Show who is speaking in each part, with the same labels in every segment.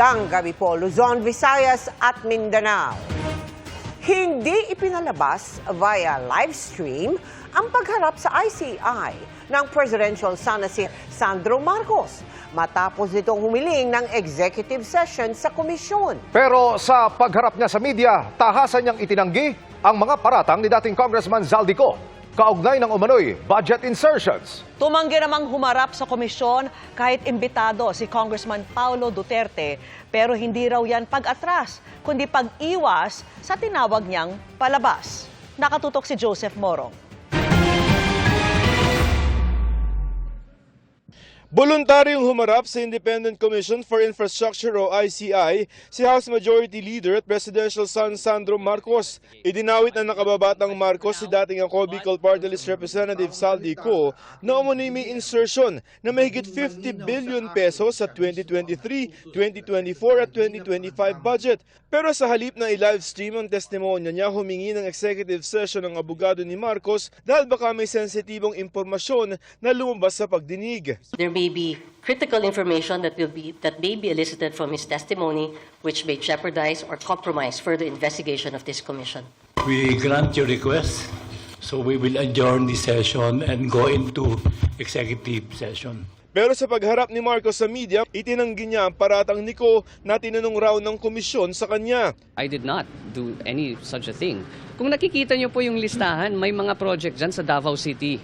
Speaker 1: Magandang gabi po, Luzon, Visayas at Mindanao. Hindi ipinalabas via live stream ang pagharap sa ICI ng presidential son na si Sandro Marcos matapos nitong humiling ng executive session sa komisyon.
Speaker 2: Pero sa pagharap niya sa media, tahasan niyang itinanggi ang mga paratang ni dating Congressman Zaldico kaugnay ng umano'y budget insertions.
Speaker 3: Tumanggi namang humarap sa komisyon kahit imbitado si Congressman Paulo Duterte pero hindi raw yan pag-atras kundi pag-iwas sa tinawag niyang palabas. Nakatutok si Joseph Morong.
Speaker 4: Voluntaryong humarap sa Independent Commission for Infrastructure o ICI si House Majority Leader at Presidential son Sandro Marcos. Idinawit na nakababatang Marcos si dating ako Bicol Party List Representative Saldi Co na umano'y may insertion na mahigit 50 billion pesos sa 2023, 2024 at 2025 budget. Pero sa halip na i-live stream ang testimonya niya, humingi ng executive session ng abogado ni Marcos dahil baka may sensitibong impormasyon na lumabas sa pagdinig.
Speaker 5: There may be critical information that will be that may be elicited from his testimony, which may jeopardize or compromise further investigation of this commission.
Speaker 6: We grant your request, so we will adjourn the session and go into executive session.
Speaker 4: Pero sa pagharap ni Marcos sa media, itinanggi niya ang paratang ni Ko na tinanong raw ng komisyon sa kanya.
Speaker 7: I did not do any such a thing. Kung nakikita niyo po yung listahan, may mga project dyan sa Davao City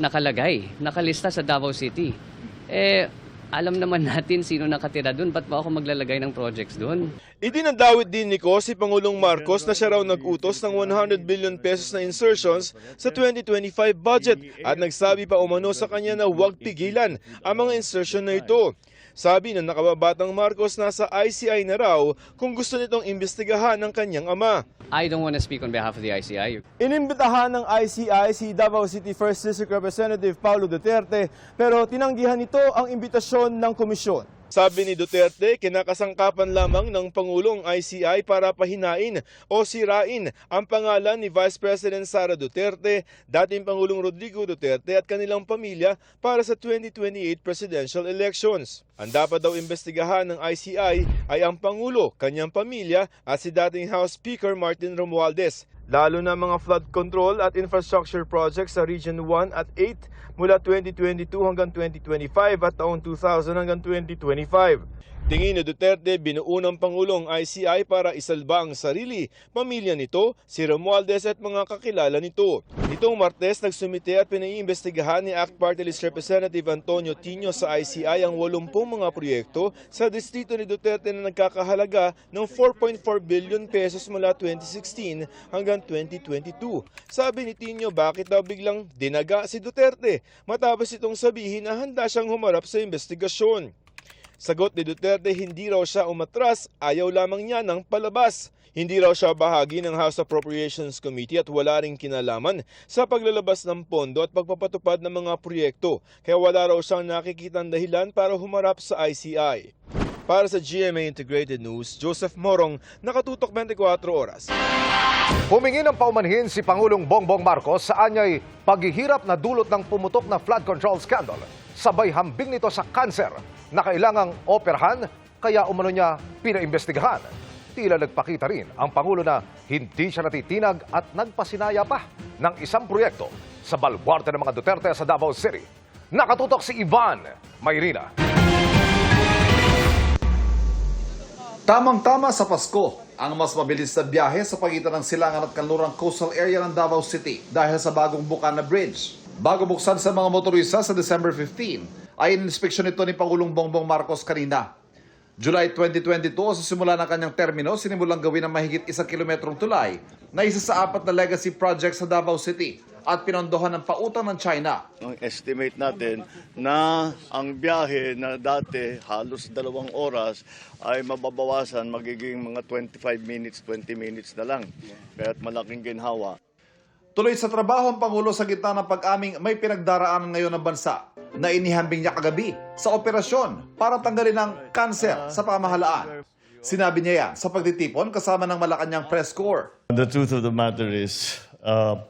Speaker 7: nakalagay, nakalista sa Davao City. Eh, alam naman natin sino nakatira doon. Ba't ba ako maglalagay ng projects doon?
Speaker 4: Idinadawit din ni Ko si Pangulong Marcos na siya raw nag-utos ng 100 billion pesos na insertions sa 2025 budget at nagsabi pa umano sa kanya na huwag pigilan ang mga insertion na ito. Sabi ng nakababatang Marcos nasa ICI na raw kung gusto nitong imbestigahan ng kanyang ama.
Speaker 7: I don't want to speak on behalf of the ICI.
Speaker 4: Inimbitahan ng ICI si Davao City 1st District Representative Paulo Duterte pero tinanggihan nito ang imbitasyon ng komisyon. Sabi ni Duterte, kinakasangkapan lamang ng Pangulong ICI para pahinain o sirain ang pangalan ni Vice President Sara Duterte, dating Pangulong Rodrigo Duterte at kanilang pamilya para sa 2028 presidential elections. Ang dapat daw imbestigahan ng ICI ay ang Pangulo, kanyang pamilya at si dating House Speaker Martin Romualdez lalo na mga flood control at infrastructure projects sa Region 1 at 8 mula 2022 hanggang 2025 at taong 2000 hanggang 2025. Tingin ni Duterte, binuo ng Pangulong ICI para isalba ang sarili, pamilya nito, si Romualdez at mga kakilala nito. Nitong Martes, nagsumite at pinaiimbestigahan ni ACT Party List Representative Antonio Tino sa ICI ang 80 mga proyekto sa distrito ni Duterte na nagkakahalaga ng 4.4 billion pesos mula 2016 hanggang 2022. Sabi ni Tino, bakit daw biglang dinaga si Duterte matapos itong sabihin na handa siyang humarap sa investigasyon. Sagot ni Duterte, hindi raw siya umatras, ayaw lamang niya ng palabas. Hindi raw siya bahagi ng House Appropriations Committee at wala ring kinalaman sa paglalabas ng pondo at pagpapatupad ng mga proyekto. Kaya wala raw siyang nakikitang dahilan para humarap sa ICI. Para sa GMA Integrated News, Joseph Morong, nakatutok 24 oras.
Speaker 2: Humingi ng paumanhin si Pangulong Bongbong Marcos sa anyay paghihirap na dulot ng pumutok na flood control scandal. Sabay hambing nito sa cancer na kailangang operahan kaya umano niya pinaimbestigahan. Tila nagpakita rin ang Pangulo na hindi siya natitinag at nagpasinaya pa ng isang proyekto sa balwarte ng mga Duterte sa Davao City. Nakatutok si Ivan Mayrina.
Speaker 8: Tamang-tama sa Pasko, ang mas mabilis na biyahe sa pagitan ng silangan at kanlurang coastal area ng Davao City dahil sa bagong Bukana Bridge. Bago buksan sa mga motorista sa December 15, ay inspeksyon ito ni Pangulong Bongbong Marcos kanina. July 2022, sa simula ng kanyang termino, sinimulang gawin ang mahigit isang kilometrong tulay na isa sa apat na legacy projects sa Davao City at pinondohan ng pautang ng China.
Speaker 9: Ang estimate natin na ang biyahe na dati halos dalawang oras ay mababawasan magiging mga 25 minutes, 20 minutes na lang. Kaya't malaking ginhawa.
Speaker 8: Tuloy sa trabaho ang Pangulo sa gitna ng pag-aming may pinagdaraanan ngayon ng bansa na inihambing niya kagabi sa operasyon para tanggalin ang kanser sa pamahalaan. Sinabi niya yan sa pagtitipon kasama ng Malacanang Press Corps.
Speaker 9: The truth of the matter is, uh,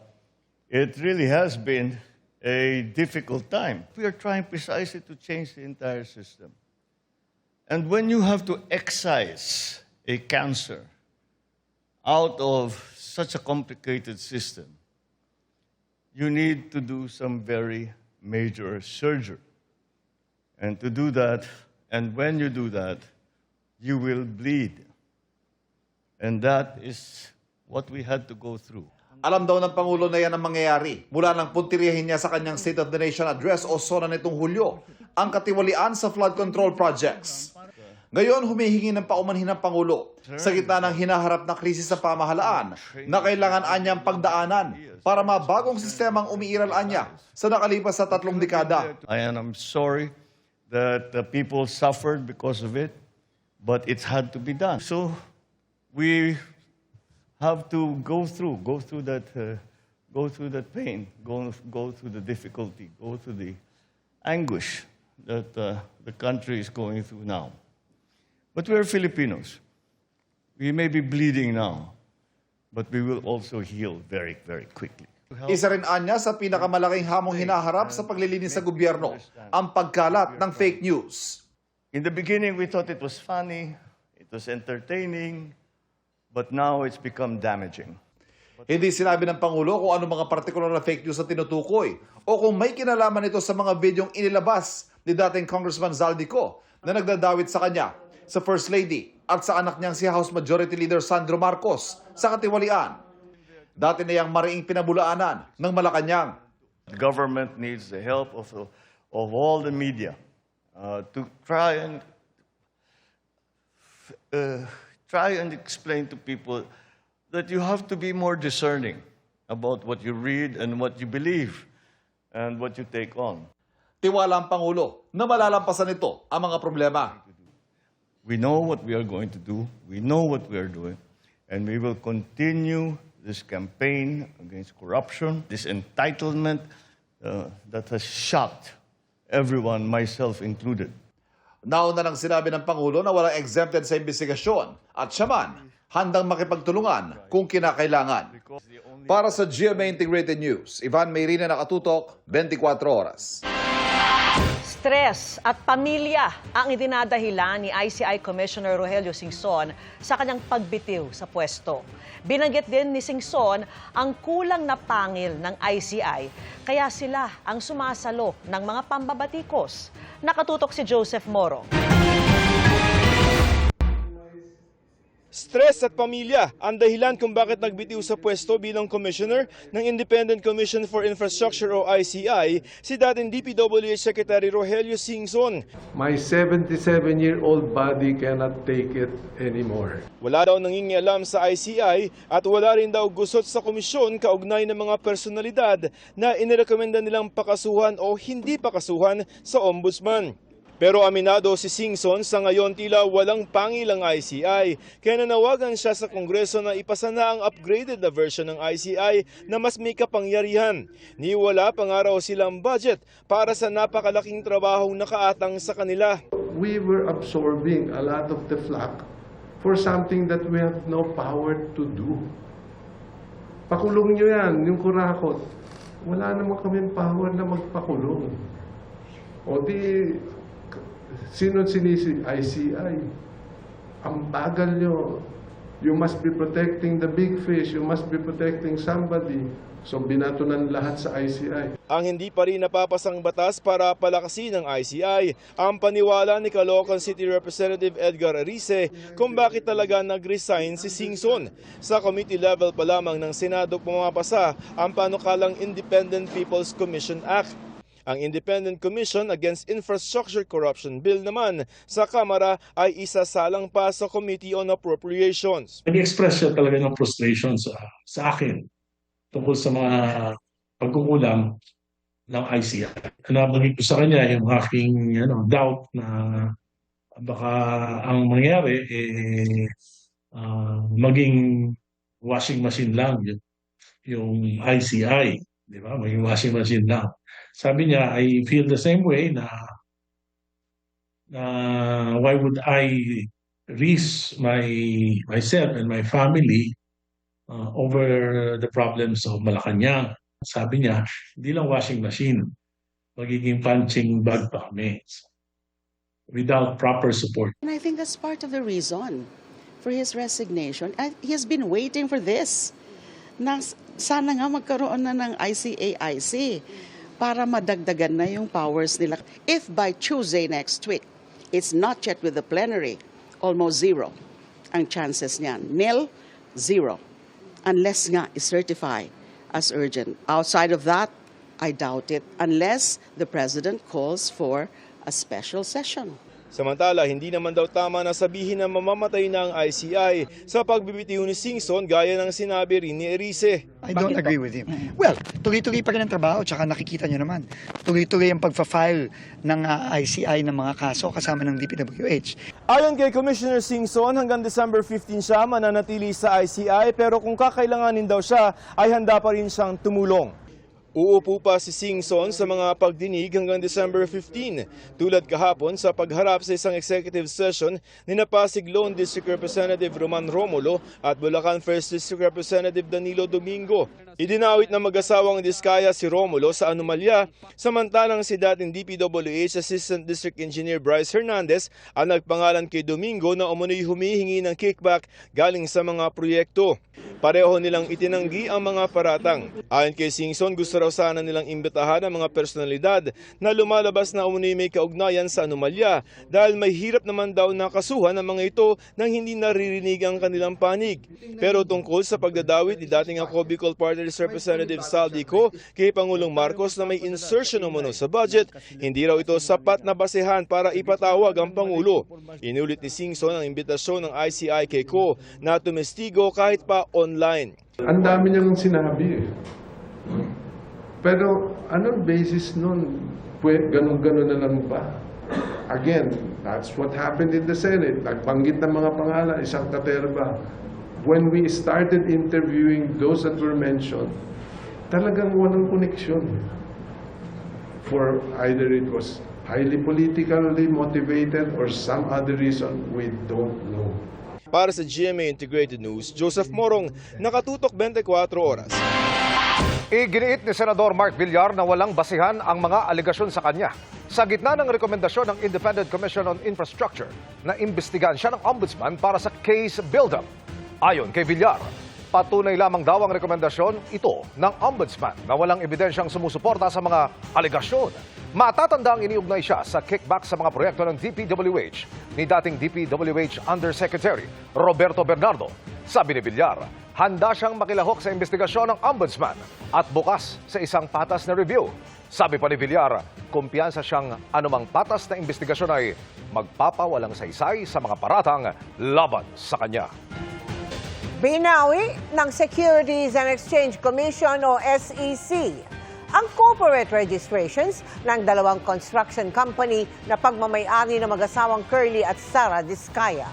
Speaker 9: it really has been a difficult time. We are trying precisely to change the entire system. And when you have to excise a cancer out of such a complicated system, you need to do some very major surgery. And to do that, and when you do that, you will bleed. And that is what we had to go through.
Speaker 8: Alam daw ng Pangulo na yan ang mangyayari mula nang puntirihin niya sa kanyang State of the Nation address o SONA nitong Hulyo ang katiwalian sa flood control projects. Ngayon, humihingi ng paumanhin ng Pangulo sa gitna ng hinaharap na krisis sa pamahalaan na kailangan anyang pagdaanan para mabagong sistemang umiiral anya sa nakalipas sa tatlong dekada.
Speaker 9: I am sorry that the people suffered because of it, but it's had to be done. So we have to go through, go through that, uh, go through that pain, go, go through the difficulty, go through the anguish that uh, the country is going through now. But we're Filipinos. We may be bleeding now, but we will also heal very, very quickly.
Speaker 8: Isa rin anya sa pinakamalaking hamong hinaharap sa paglilinis sa gobyerno, ang pagkalat ng fake news.
Speaker 9: In the beginning, we thought it was funny, it was entertaining, but now it's become damaging.
Speaker 8: Hindi sinabi ng Pangulo kung ano mga partikular na fake news na tinutukoy o kung may kinalaman ito sa mga bidyong inilabas ni dating Congressman Zaldico na nagdadawit sa kanya, sa First Lady at sa anak niyang si House Majority Leader Sandro Marcos sa katiwalian. Dati na yang mariing pinabulaanan ng Malacanang.
Speaker 9: The government needs the help of, of all the media uh, to try and uh, try and explain to people that you have to be more discerning about what you read and what you believe and what you take on.
Speaker 8: Tiwala ang Pangulo na malalampasan nito ang mga problema.
Speaker 9: We know what we are going to do, we know what we are doing, and we will continue this campaign against corruption, this entitlement uh, that has shocked everyone, myself included.
Speaker 8: Nauna nang sinabi ng Pangulo na walang exempted sa investigasyon at siya man handang makipagtulungan kung kinakailangan. Para sa GMA Integrated News, Ivan Mayrina nakatutok, 24 oras.
Speaker 3: Stress at pamilya ang idinadahilan ni ICI Commissioner Rogelio Singson sa kanyang pagbitiw sa pwesto. Binanggit din ni Singson ang kulang na pangil ng ICI kaya sila ang sumasalo ng mga pambabatikos. Nakatutok si Joseph Moro.
Speaker 4: Stress at pamilya ang dahilan kung bakit nagbitiw sa pwesto bilang commissioner ng Independent Commission for Infrastructure o ICI si dating DPWH Secretary Rogelio Singson.
Speaker 10: My 77-year-old body cannot take it anymore.
Speaker 4: Wala daw nangingialam sa ICI at wala rin daw gusot sa komisyon kaugnay ng mga personalidad na inirekomenda nilang pakasuhan o hindi pakasuhan sa ombudsman. Pero aminado si Singson sa ngayon tila walang pangilang ICI kaya nanawagan siya sa Kongreso na ipasa na ang upgraded na version ng ICI na mas may kapangyarihan. Niwala pangaraw silang budget para sa napakalaking trabahong nakaatang sa kanila.
Speaker 10: We were absorbing a lot of the flack for something that we have no power to do. Pakulong nyo yan, yung kurakot. Wala naman kami power na magpakulong. O di, sino sinisi? ICI. Ang bagal nyo. You must be protecting the big fish. You must be protecting somebody. So binato ng lahat sa ICI.
Speaker 4: Ang hindi pa rin napapasang batas para palakasin ng ICI ang paniwala ni Caloocan City Representative Edgar Arice kung bakit talaga nag-resign si Singson. Sa committee level pa lamang ng Senado pumapasa ang panukalang Independent People's Commission Act. Ang Independent Commission Against Infrastructure Corruption Bill naman sa Kamara ay isasalang pa sa Committee on Appropriations.
Speaker 11: nag-express siya talaga ng frustration sa, sa akin tungkol sa mga pagkukulang ng ICI. Nabanggit ko sa kanya yung aking ano, doubt na baka ang mangyari eh, ah, maging washing machine lang yung, yung ICI. Di ba? Maging washing machine lang. Sabi niya, I feel the same way na na why would I risk my myself and my family uh, over the problems of Malacanang. Sabi niya, hindi lang washing machine, magiging punching bag pa kami. without proper support.
Speaker 12: And I think that's part of the reason for his resignation. He has been waiting for this. Na sana nga magkaroon na ng ICAIC para madagdagan na yung powers nila. If by Tuesday next week, it's not yet with the plenary, almost zero ang chances niyan. Nil, zero. Unless nga is certified as urgent. Outside of that, I doubt it. Unless the President calls for a special session.
Speaker 4: Samantala, hindi naman daw tama na sabihin na mamamatay na ang ICI sa pagbibitiw ni Singson gaya ng sinabi rin ni Erice.
Speaker 13: I don't agree with him. Well, tuloy-tuloy pa rin ang trabaho, tsaka nakikita nyo naman, tuloy-tuloy ang pagfa-file ng ah, ICI ng mga kaso kasama ng DPWH.
Speaker 4: Ayon kay Commissioner Singson, hanggang December 15 siya mananatili sa ICI pero kung kakailanganin daw siya, ay handa pa rin siyang tumulong. Uupo pa si Singson sa mga pagdinig hanggang December 15, tulad kahapon sa pagharap sa isang executive session ni Napasig Lone District Representative Roman Romulo at Bulacan 1st District Representative Danilo Domingo. Idinawit na mag-asawang diskaya si Romulo sa anomalya, samantalang si dating DPWH Assistant District Engineer Bryce Hernandez ang nagpangalan kay Domingo na umunoy humihingi ng kickback galing sa mga proyekto. Pareho nilang itinanggi ang mga paratang. Ayon kay Singson, gusto raw sana nilang imbitahan ang mga personalidad na lumalabas na umunoy may kaugnayan sa anomalya dahil may hirap naman daw nakasuhan ang mga ito nang hindi naririnig ang kanilang panig. Pero tungkol sa pagdadawit ni dating ako Bicol List Representative Saldico kay Pangulong Marcos na may insertion umano sa budget, hindi raw ito sapat na basehan para ipatawag ang Pangulo. Inulit ni Singson ang imbitasyon ng ICI kay Ko na tumestigo kahit pa online.
Speaker 10: Ang dami niyang sinabi eh. Pero anong basis nun? Ganun-ganun na lang ba? Again, that's what happened in the Senate. Nagbanggit ng mga pangalan, isang katerba. When we started interviewing those that were mentioned, talagang walang koneksyon. For either it was highly politically motivated or some other reason, we don't know.
Speaker 4: Para sa GMA Integrated News, Joseph Morong, nakatutok 24 oras.
Speaker 2: Iginiit ni Senador Mark Villar na walang basihan ang mga aligasyon sa kanya. Sa gitna ng rekomendasyon ng Independent Commission on Infrastructure na imbestigahan siya ng ombudsman para sa case build-up. Ayon kay Villar, patunay lamang daw ang rekomendasyon ito ng ombudsman na walang ebidensyang sumusuporta sa mga aligasyon. Matatanda ang iniugnay siya sa kickback sa mga proyekto ng DPWH ni dating DPWH Undersecretary Roberto Bernardo. Sabi ni Villar, handa siyang makilahok sa investigasyon ng ombudsman at bukas sa isang patas na review. Sabi pa ni Villar, kumpiyansa siyang anumang patas na investigasyon ay magpapawalang saysay sa mga paratang laban sa kanya.
Speaker 1: Binawi ng Securities and Exchange Commission o SEC ang corporate registrations ng dalawang construction company na pagmamayari ng mag-asawang Curly at Sara Diskaya.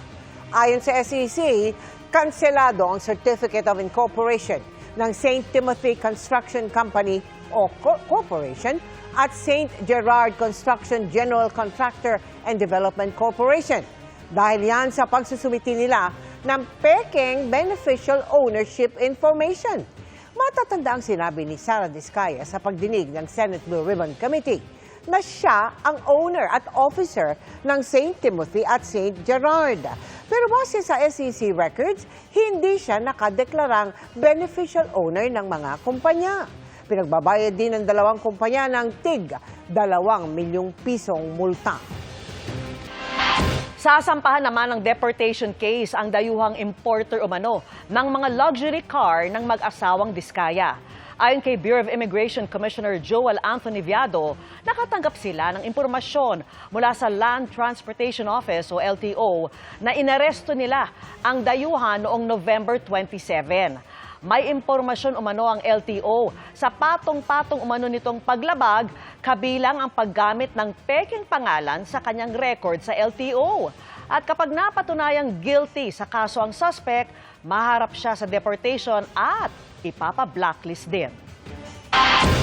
Speaker 1: Ayon sa SEC, kanselado ang Certificate of Incorporation ng St. Timothy Construction Company o Co- Corporation at St. Gerard Construction General Contractor and Development Corporation. Dahil yan sa pagsusumiti nila ng peking beneficial ownership information. Matatanda ang sinabi ni Sara Diskaya sa pagdinig ng Senate Blue Ribbon Committee na siya ang owner at officer ng St. Timothy at St. Gerard. Pero base sa SEC records, hindi siya nakadeklarang beneficial owner ng mga kumpanya. Pinagbabayad din ng dalawang kumpanya ng TIG, dalawang milyong pisong multa.
Speaker 3: Sasampahan naman ng deportation case ang dayuhang importer umano ng mga luxury car ng mag-asawang Diskaya. Ayon kay Bureau of Immigration Commissioner Joel Anthony Viado, nakatanggap sila ng impormasyon mula sa Land Transportation Office o LTO na inaresto nila ang dayuhan noong November 27. May impormasyon umano ang LTO sa patong-patong umano nitong paglabag kabilang ang paggamit ng peking pangalan sa kanyang record sa LTO. At kapag napatunayang guilty sa kaso ang suspect, maharap siya sa deportation at ipapa-blacklist din.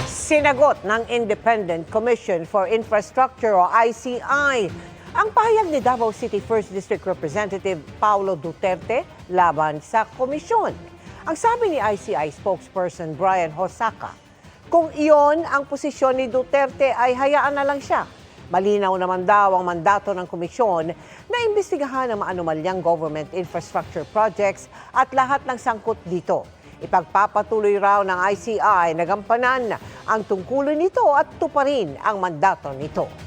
Speaker 1: Sinagot ng Independent Commission for Infrastructure o ICI ang pahayag ni Davao City 1st District Representative Paulo Duterte laban sa komisyon. Ang sabi ni ICI spokesperson Brian Hosaka, kung iyon ang posisyon ni Duterte ay hayaan na lang siya. Malinaw naman daw ang mandato ng komisyon na imbestigahan ang maanumalyang government infrastructure projects at lahat ng sangkot dito. Ipagpapatuloy raw ng ICI na gampanan ang tungkulin nito at tuparin ang mandato nito.